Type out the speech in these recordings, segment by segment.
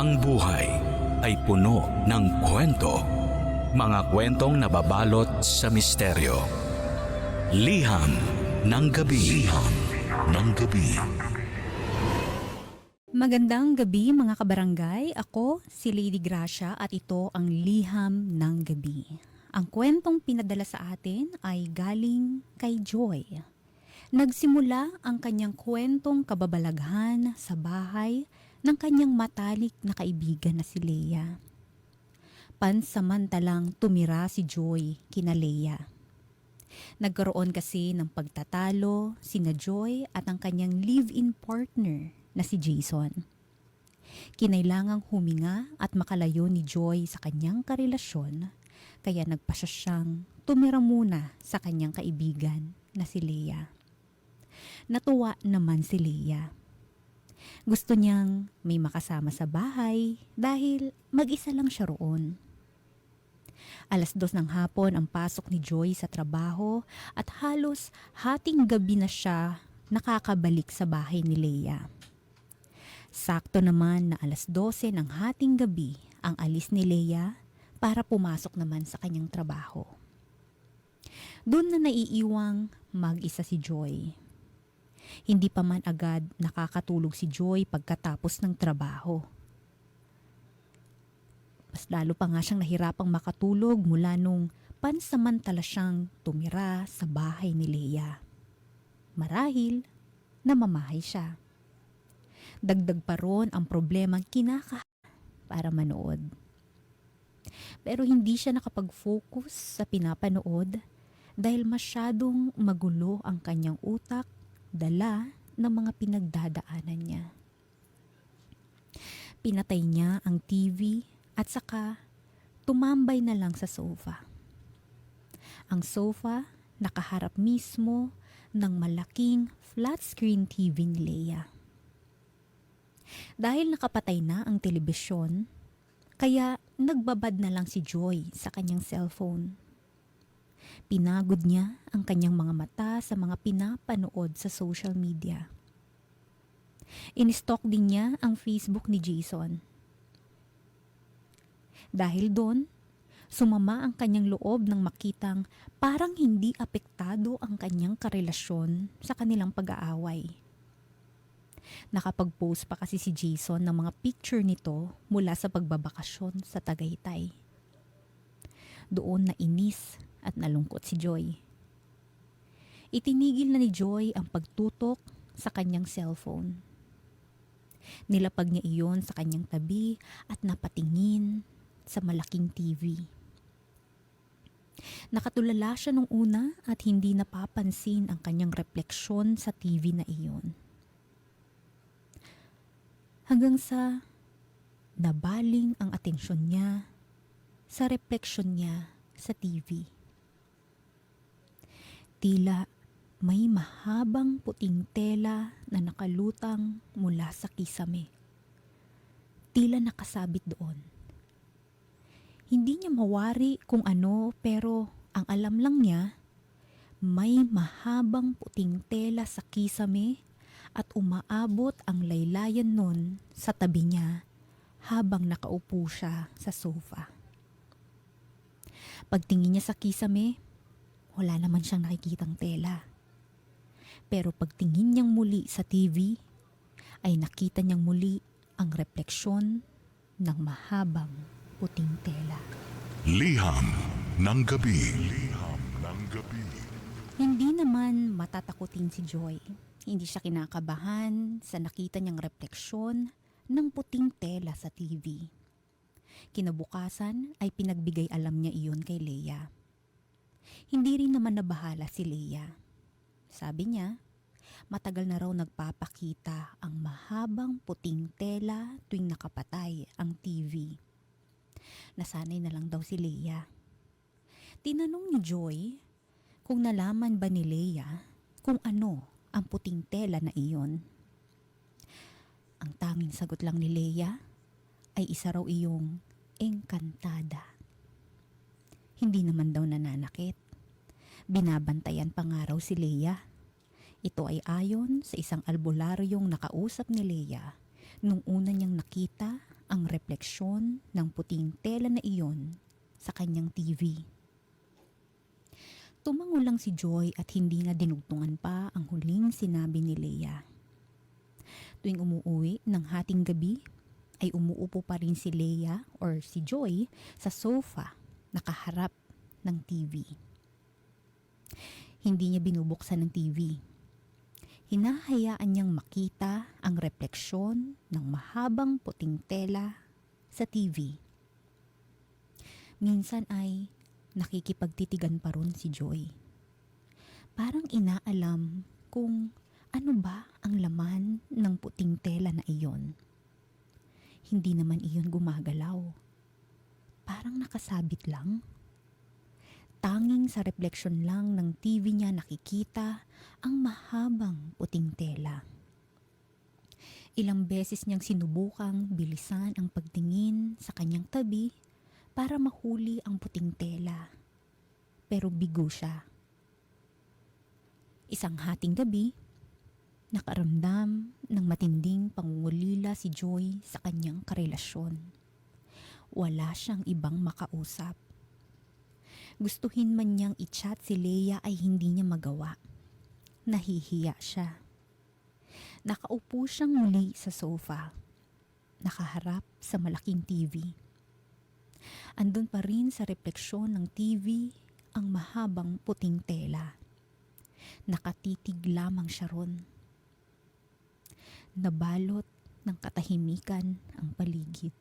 Ang buhay ay puno ng kwento. Mga kwentong nababalot sa misteryo. Liham ng gabi. Liham ng gabi. Magandang gabi mga kabarangay. Ako si Lady Gracia at ito ang Liham ng Gabi. Ang kwentong pinadala sa atin ay galing kay Joy. Nagsimula ang kanyang kwentong kababalaghan sa bahay ng kanyang matalik na kaibigan na si Leia. Pansamantalang tumira si Joy kina Leia. Nagkaroon kasi ng pagtatalo sina Joy at ang kanyang live-in partner na si Jason. Kinailangang huminga at makalayo ni Joy sa kanyang karelasyon kaya nagpasya siyang tumira muna sa kanyang kaibigan na si Leia. Natuwa naman si Leia. Gusto niyang may makasama sa bahay dahil mag-isa lang siya roon. Alas dos ng hapon ang pasok ni Joy sa trabaho at halos hating gabi na siya nakakabalik sa bahay ni Leia. Sakto naman na alas 12 ng hating gabi ang alis ni Leia para pumasok naman sa kanyang trabaho. Doon na naiiwang mag-isa si Joy. Hindi pa man agad nakakatulog si Joy pagkatapos ng trabaho. Mas lalo pa nga siyang nahirapang makatulog mula nung pansamantala siyang tumira sa bahay ni Leia. Marahil, namamahay siya. Dagdag pa ron ang problemang kinaka para manood. Pero hindi siya nakapag-focus sa pinapanood dahil masyadong magulo ang kanyang utak dala ng mga pinagdadaanan niya. Pinatay niya ang TV at saka tumambay na lang sa sofa. Ang sofa nakaharap mismo ng malaking flat screen TV ni Leia. Dahil nakapatay na ang telebisyon, kaya nagbabad na lang si Joy sa kanyang cellphone. Pinagod niya ang kanyang mga mata sa mga pinapanood sa social media. In-stalk din niya ang Facebook ni Jason. Dahil doon, sumama ang kanyang loob nang makitang parang hindi apektado ang kanyang karelasyon sa kanilang pag-aaway. Nakapag-post pa kasi si Jason ng mga picture nito mula sa pagbabakasyon sa Tagaytay. Doon na inis at nalungkot si Joy. Itinigil na ni Joy ang pagtutok sa kanyang cellphone. Nilapag niya iyon sa kanyang tabi at napatingin sa malaking TV. Nakatulala siya nung una at hindi napapansin ang kanyang refleksyon sa TV na iyon. Hanggang sa nabaling ang atensyon niya sa refleksyon niya sa TV. Tila may mahabang puting tela na nakalutang mula sa kisame. Tila nakasabit doon. Hindi niya mawari kung ano pero ang alam lang niya, may mahabang puting tela sa kisame at umaabot ang laylayan nun sa tabi niya habang nakaupo siya sa sofa. Pagtingin niya sa kisame, wala naman siyang nakikitang tela. Pero pagtingin niyang muli sa TV, ay nakita niyang muli ang refleksyon ng mahabang puting tela. Liham ng gabi. Liham ng gabi. Hindi naman matatakutin si Joy. Hindi siya kinakabahan sa nakita niyang refleksyon ng puting tela sa TV. Kinabukasan ay pinagbigay alam niya iyon kay Leia. Hindi rin naman nabahala si Leia. Sabi niya, matagal na raw nagpapakita ang mahabang puting tela tuwing nakapatay ang TV. Nasanay na lang daw si Leia. Tinanong ni Joy kung nalaman ba ni Leia kung ano ang puting tela na iyon. Ang tanging sagot lang ni Leia ay isa raw iyong engkantada. Hindi naman daw nananakit. Binabantayan pa nga raw si Leia. Ito ay ayon sa isang albularyong nakausap ni Leia nung una niyang nakita ang refleksyon ng puting tela na iyon sa kanyang TV. Tumango lang si Joy at hindi na dinugtungan pa ang huling sinabi ni Leia. Tuwing umuwi ng hating gabi, ay umuupo pa rin si Leia or si Joy sa sofa nakaharap ng TV. Hindi niya binubuksan ng TV. Hinahayaan niyang makita ang refleksyon ng mahabang puting tela sa TV. Minsan ay nakikipagtitigan pa ron si Joy. Parang inaalam kung ano ba ang laman ng puting tela na iyon. Hindi naman iyon gumagalaw. Parang nakasabit lang. Tanging sa refleksyon lang ng TV niya nakikita ang mahabang puting tela. Ilang beses niyang sinubukang bilisan ang pagtingin sa kanyang tabi para mahuli ang puting tela. Pero bigo siya. Isang hating gabi, nakaramdam ng matinding pangungulila si Joy sa kanyang karelasyon. Wala siyang ibang makausap. Gustuhin man niyang i-chat si Leia ay hindi niya magawa. Nahihiya siya. Nakaupo siyang muli sa sofa. Nakaharap sa malaking TV. Andun pa rin sa refleksyon ng TV ang mahabang puting tela. Nakatitig lamang siya ron. Nabalot ng katahimikan ang paligid.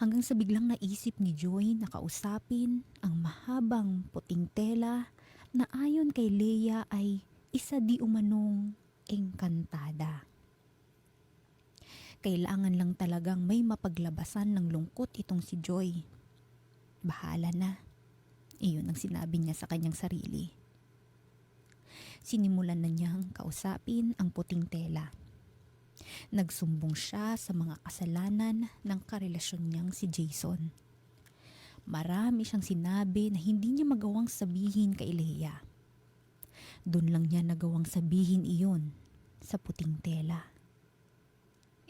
Hanggang sa biglang naisip ni Joy na kausapin ang mahabang puting tela na ayon kay Leia ay isa di umanong engkantada. Kailangan lang talagang may mapaglabasan ng lungkot itong si Joy. Bahala na. Iyon ang sinabi niya sa kanyang sarili. Sinimulan na niyang kausapin ang puting tela. Nagsumbong siya sa mga kasalanan ng karelasyon niyang si Jason. Marami siyang sinabi na hindi niya magawang sabihin kay Leia. Doon lang niya nagawang sabihin iyon sa puting tela.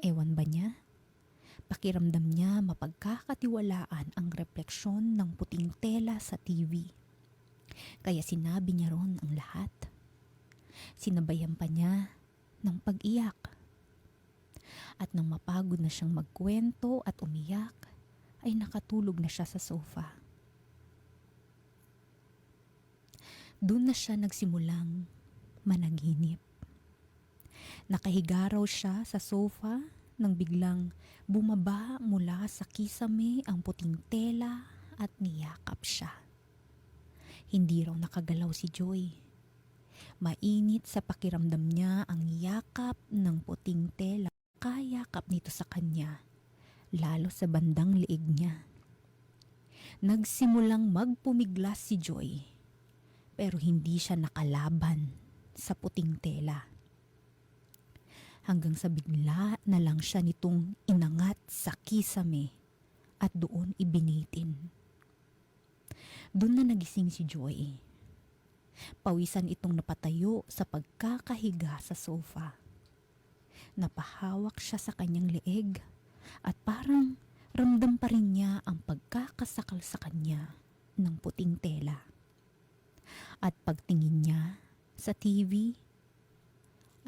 Ewan ba niya? Pakiramdam niya mapagkakatiwalaan ang refleksyon ng puting tela sa TV. Kaya sinabi niya ron ang lahat. Sinabayan pa niya ng pag-iyak. At nang mapagod na siyang magkwento at umiyak, ay nakatulog na siya sa sofa. Doon na siya nagsimulang managinip. Nakahiga raw siya sa sofa nang biglang bumaba mula sa kisame ang puting tela at niyakap siya. Hindi raw nakagalaw si Joy. Mainit sa pakiramdam niya ang yakap ng puting tela. Kayakap nito sa kanya, lalo sa bandang liig niya. Nagsimulang magpumiglas si Joy, pero hindi siya nakalaban sa puting tela hanggang sa bigla na lang siya nitong inangat sa kisame at doon ibinitin. Doon na nagising si Joy. Pawisan itong napatayo sa pagkakahiga sa sofa. Napahawak siya sa kanyang leeg at parang ramdam pa rin niya ang pagkakasakal sa kanya ng puting tela. At pagtingin niya sa TV,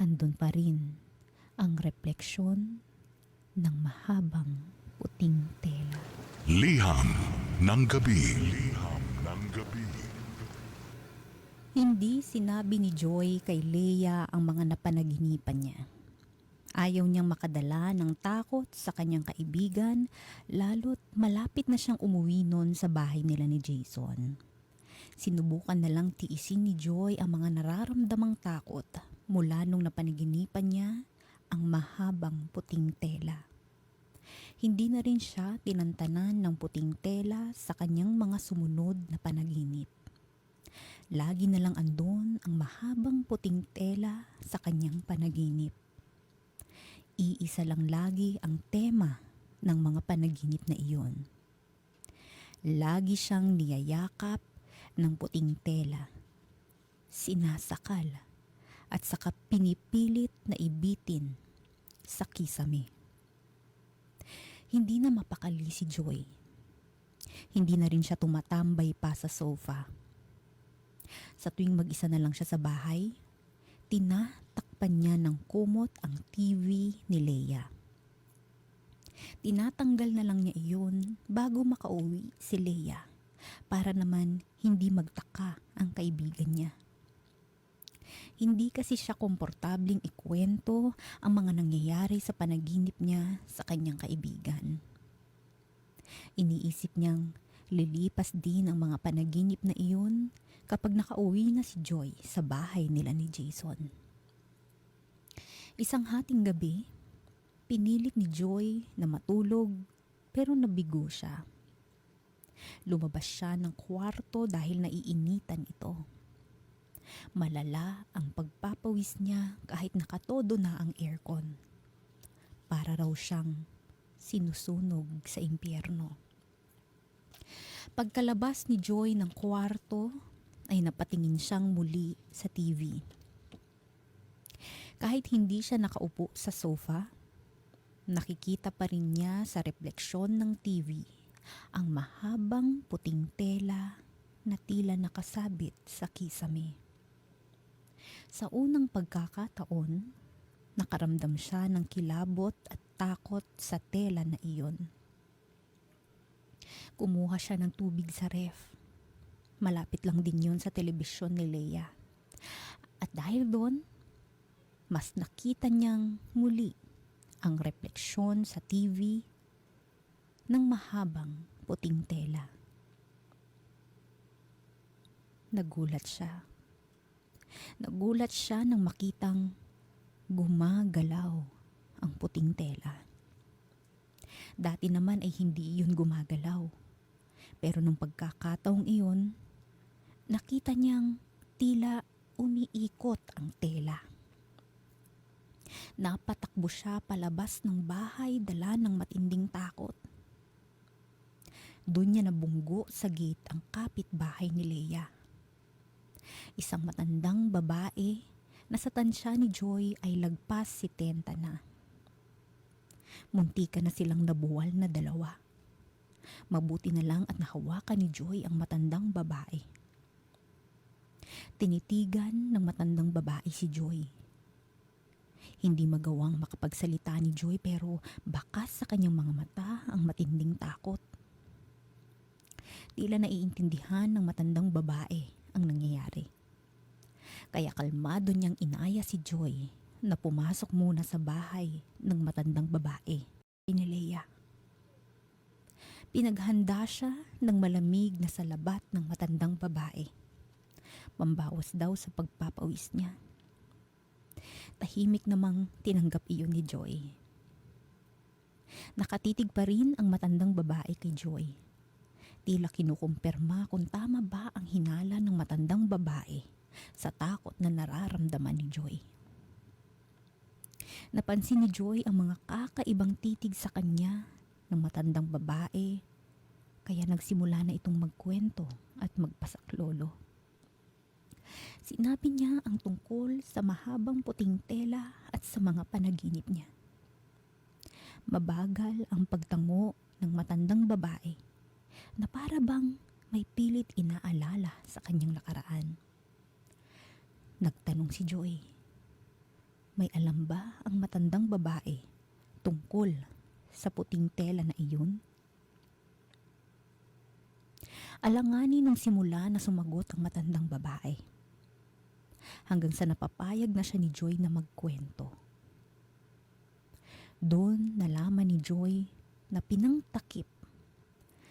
andun pa rin ang refleksyon ng mahabang puting tela. Liham ng gabi. Liham ng gabi. Hindi sinabi ni Joy kay Leia ang mga napanaginipan niya. Ayaw niyang makadala ng takot sa kanyang kaibigan lalo't malapit na siyang umuwi noon sa bahay nila ni Jason. Sinubukan na lang tiisin ni Joy ang mga nararamdamang takot mula nung napanaginipan niya ang mahabang puting tela. Hindi na rin siya tinantanan ng puting tela sa kanyang mga sumunod na panaginip. Lagi na lang andon ang mahabang puting tela sa kanyang panaginip. Iisa lang lagi ang tema ng mga panaginip na iyon. Lagi siyang niyayakap ng puting tela, sinasakal at saka pinipilit na ibitin sa kisame. Hindi na mapakali si Joy. Hindi na rin siya tumatambay pa sa sofa. Sa tuwing mag-isa na lang siya sa bahay, tinatakpan niya ng kumot ang TV ni Leia. Tinatanggal na lang niya iyon bago makauwi si Leia para naman hindi magtaka ang kaibigan niya. Hindi kasi siya komportabling ikwento ang mga nangyayari sa panaginip niya sa kanyang kaibigan. Iniisip niyang lilipas din ang mga panaginip na iyon kapag nakauwi na si Joy sa bahay nila ni Jason. Isang hating gabi, pinilit ni Joy na matulog pero nabigo siya. Lumabas siya ng kwarto dahil naiinitan ito. Malala ang pagpapawis niya kahit nakatodo na ang aircon. Para raw siyang sinusunog sa impyerno. Pagkalabas ni Joy ng kwarto, ay napatingin siyang muli sa TV. Kahit hindi siya nakaupo sa sofa, nakikita pa rin niya sa refleksyon ng TV ang mahabang puting tela na tila nakasabit sa kisame. Sa unang pagkakataon, nakaramdam siya ng kilabot at takot sa tela na iyon. Kumuha siya ng tubig sa ref. Malapit lang din yun sa telebisyon ni Leia. At dahil doon, mas nakita niyang muli ang refleksyon sa TV ng mahabang puting tela. Nagulat siya. Nagulat siya nang makitang gumagalaw ang puting tela. Dati naman ay hindi iyon gumagalaw. Pero nung pagkakataong iyon, nakita niyang tila umiikot ang tela. Napatakbo siya palabas ng bahay dala ng matinding takot. Doon niya nabunggo sa gate ang kapitbahay ni Leia. Isang matandang babae na sa tansya ni Joy ay lagpas si Tenta na. Muntika na silang nabuwal na dalawa. Mabuti na lang at nahawakan ni Joy ang matandang babae. Tinitigan ng matandang babae si Joy. Hindi magawang makapagsalita ni Joy pero bakas sa kanyang mga mata ang matinding takot. Tila naiintindihan ng matandang babae ang nangyayari. Kaya kalmado niyang inaya si Joy na pumasok muna sa bahay ng matandang babae ni Leia. Pinaghanda siya ng malamig na salabat ng matandang babae. Mambawas daw sa pagpapawis niya. Tahimik namang tinanggap iyon ni Joy. Nakatitig pa rin ang matandang babae kay Joy. Tila kinukumpirma kung tama ba ang hinala ng matandang babae sa takot na nararamdaman ni Joy. Napansin ni Joy ang mga kakaibang titig sa kanya ng matandang babae kaya nagsimula na itong magkwento at magpasaklolo. Sinabi niya ang tungkol sa mahabang puting tela at sa mga panaginip niya. Mabagal ang pagtango ng matandang babae na para bang may pilit inaalala sa kanyang nakaraan. Nagtanong si Joy, may alam ba ang matandang babae tungkol sa puting tela na iyon? Alanganin ng simula na sumagot ang matandang babae. Hanggang sa napapayag na siya ni Joy na magkwento. Doon nalaman ni Joy na pinangtakip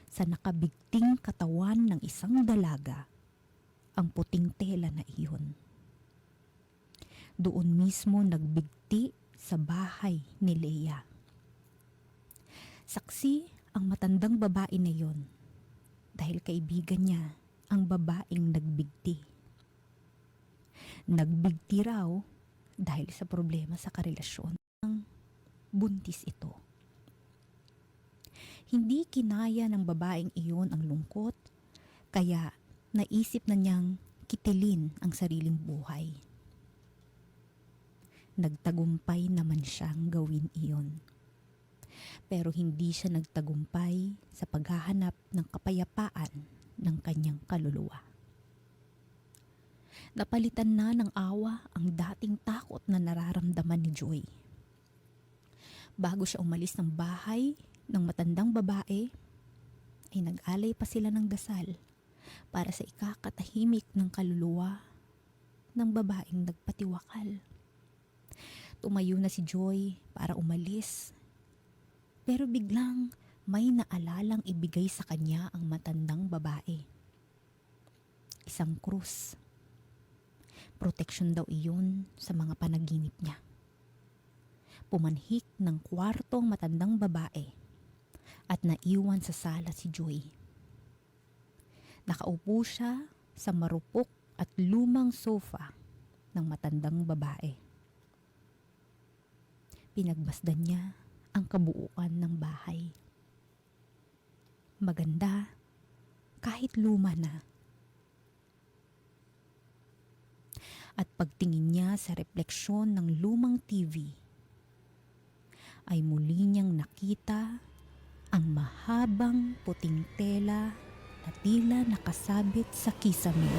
sa nakabigting katawan ng isang dalaga ang puting tela na iyon. Doon mismo nagbigti sa bahay ni Leia. Saksi ang matandang babae na yon dahil kaibigan niya ang babaeng nagbigti. Nagbigti raw dahil sa problema sa karelasyon ng buntis ito. Hindi kinaya ng babaeng iyon ang lungkot, kaya naisip na niyang kitilin ang sariling buhay. Nagtagumpay naman siyang gawin iyon. Pero hindi siya nagtagumpay sa paghahanap ng kapayapaan ng kanyang kaluluwa. Napalitan na ng awa ang dating takot na nararamdaman ni Joy. Bago siya umalis ng bahay ng matandang babae, ay nag-alay pa sila ng dasal para sa ikakatahimik ng kaluluwa ng babaeng nagpatiwakal. Tumayo na si Joy para umalis. Pero biglang may naalalang ibigay sa kanya ang matandang babae. Isang krus. Proteksyon daw iyon sa mga panaginip niya. Pumanhik ng kwarto ang matandang babae at naiwan sa sala si Joy. Nakaupo siya sa marupok at lumang sofa ng matandang babae. Pinagmasdan niya ang kabuuan ng bahay. Maganda kahit luma na. At pagtingin niya sa refleksyon ng lumang TV, ay muli niyang nakita ang mahabang puting tela na tila nakasabit sa kisame.